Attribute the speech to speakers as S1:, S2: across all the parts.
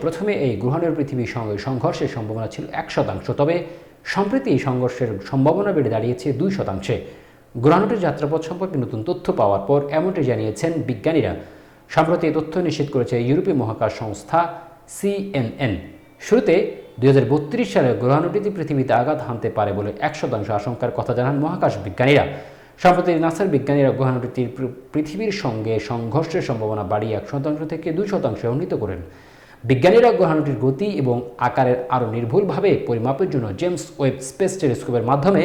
S1: প্রথমে এই গ্রহাণুর পৃথিবীর সঙ্গে সংঘর্ষের সম্ভাবনা ছিল এক শতাংশ, তবে সম্প্রতি এই সংঘর্ষের সম্ভাবনা বেড়ে দাঁড়িয়েছে দুই শতাংশে। গ্রহাণুটির যাত্রাপথ সম্পর্কে নতুন তথ্য পাওয়ার পর এমনটি জানিয়েছেন বিজ্ঞানীরা। সম্প্রতি এই তথ্য নিশ্চিত করেছে ইউরোপীয় মহাকাশ সংস্থা সিএনএন। শুরুতে দুই হাজার বত্রিশ সালে গ্রহাণুটিতে পৃথিবীতে আঘাত হানতে পারে বলে এক শতাংশ আশঙ্কার কথা জানান মহাকাশ বিজ্ঞানীরা। সম্প্রতি নাসার বিজ্ঞানীরা গ্রহাণুটির পৃথিবীর সঙ্গে সংঘর্ষের সম্ভাবনা বাড়িয়ে এক শতাংশ থেকে দুই শতাংশে উন্নীত করেন। বিজ্ঞানীরা গ্রহাণুটির গতি এবং আকারের আরও নির্ভুলভাবে পরিমাপের জন্য জেমস ওয়েব স্পেস টেলিস্কোপের মাধ্যমে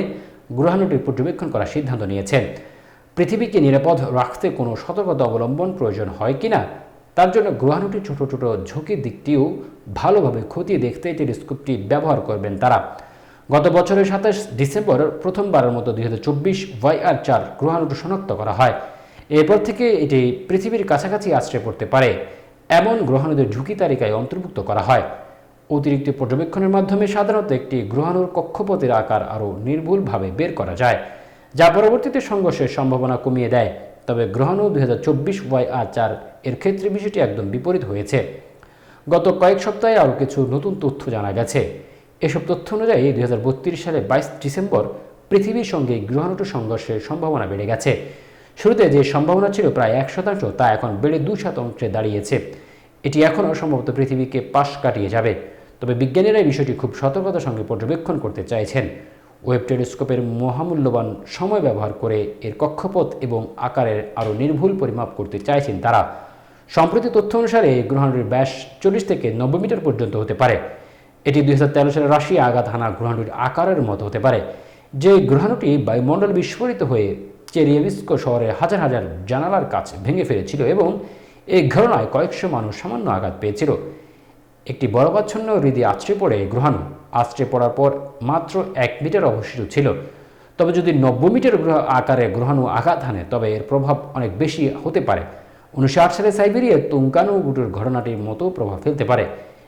S1: গ্রহাণুটির পর্যবেক্ষণ করার সিদ্ধান্ত নিয়েছেন। পৃথিবীকে নিরাপদ রাখতে কোনো সতর্কতা অবলম্বন প্রয়োজন হয় কিনা, তার জন্য গ্রহাণুটির ছোট ছোট ঝুঁকির দিকটিও ভালোভাবে খতিয়ে দেখতে টেলিস্কোপটি ব্যবহার করবেন তারা। গত বছরের সাতাশ ডিসেম্বর প্রথমবারের মতো দুই হাজার চব্বিশ ওয়াইআর চার গ্রহাণুটি শনাক্ত করা হয়। এরপর থেকে এটি পৃথিবীর কাছাকাছি আশ্রয় পড়তে পারে। এমন গ্রহাণুদের ঝুঁকি তালিকায় অন্তর্ভুক্ত করা হয়। অতিরিক্ত পর্যবেক্ষণের মাধ্যমে সাধারণত একটি গ্রহাণুর কক্ষপথের আকার আরও নির্ভুলভাবে বের করা যায়, যা পরবর্তীতে সংঘর্ষের সম্ভাবনা কমিয়ে দেয়। তবে গ্রহাণু দুই হাজার চব্বিশ ওয়াই আর চার এর ক্ষেত্রে বিষয়টি একদম বিপরীত হয়েছে। গত কয়েক সপ্তাহে আরও কিছু নতুন তথ্য জানা গেছে। এসব তথ্য অনুযায়ী দুই হাজার বত্রিশ সালে বাইশ ডিসেম্বর পৃথিবীর সঙ্গে গ্রহাণুটির সংঘর্ষের সম্ভাবনা বেড়ে গেছে। শুরুতে যে সম্ভাবনা ছিল প্রায় এক শতাংশ, তা এখন বেড়ে দু শতাংশে দাঁড়িয়েছে। এটি এখনও সম্ভবত পৃথিবীকে পাশ কাটিয়ে যাবে। তবে বিজ্ঞানীরা এই বিষয়টি খুব সতর্কতার সঙ্গে পর্যবেক্ষণ করতে চাইছেন। ওয়েব টেলিস্কোপের মহামূল্যবান সময় ব্যবহার করে এর কক্ষপথ এবং আকারের আরও নির্ভুল পরিমাপ করতে চাইছেন তারা। সম্প্রতি তথ্য অনুসারে এই গ্রহাণুটির ব্যাস চল্লিশ থেকে নব্বই মিটার পর্যন্ত হতে পারে। এটি দুই সালে রাশিয়া আঘাত হানা গ্রহাণুটির আকারের মতো হতে পারে। যে গ্রহাণুটি বায়ুমণ্ডল বিস্ফোরিত হয়ে চেরিয়াবিস্কো শহরে হাজার হাজার জানালার কাছে ভেঙে ফেলেছিল এবং এই ঘটনায় কয়েকশো মানুষ সামান্য আঘাত পেয়েছিল। একটি বরফাচ্ছন্ন হৃদয় আছড়ে পড়ে গ্রহাণু। আছড়ে পড়ার পর মাত্র এক মিটার অবশিষ্ট ছিল। তবে যদি নব্বই মিটার আকারে গ্রহাণু আঘাত হানে, তবে এর প্রভাব অনেক বেশি হতে পারে। উনিশশো আট সালে সাইবেরিয়ার তুঙ্কানু গুটুর ঘটনাটির মতো প্রভাব ফেলতে পারে।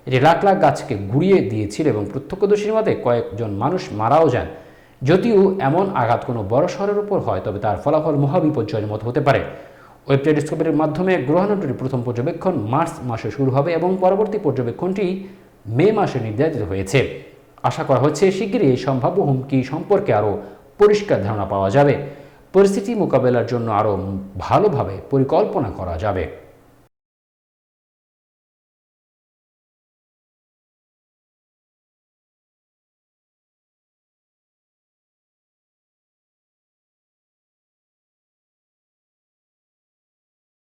S1: এটি লাখ লাখ গাছকে গুড়িয়ে দিয়েছিল এবং প্রত্যক্ষদর্শীর মতে কয়েকজন মানুষ মারাও যান। যদিও এমন আঘাত কোনো বড় শহরের উপর হয়, তবে তার ফলাফল মহাবিপর্যয়ের মতো হতে পারে। ওয়েব টেলিস্কোপের মাধ্যমে গ্রহাণুটির প্রথম পর্যবেক্ষণ মার্চ মাসে শুরু হবে এবং পরবর্তী পর্যবেক্ষণটি মে মাসে নির্ধারিত হয়েছে। আশা করা হচ্ছে শীঘ্রই এই সম্ভাব্য হুমকি সম্পর্কে আরও পরিষ্কার ধারণা পাওয়া যাবে। পরিস্থিতি মোকাবেলার জন্য আরও ভালোভাবে পরিকল্পনা করা যাবে।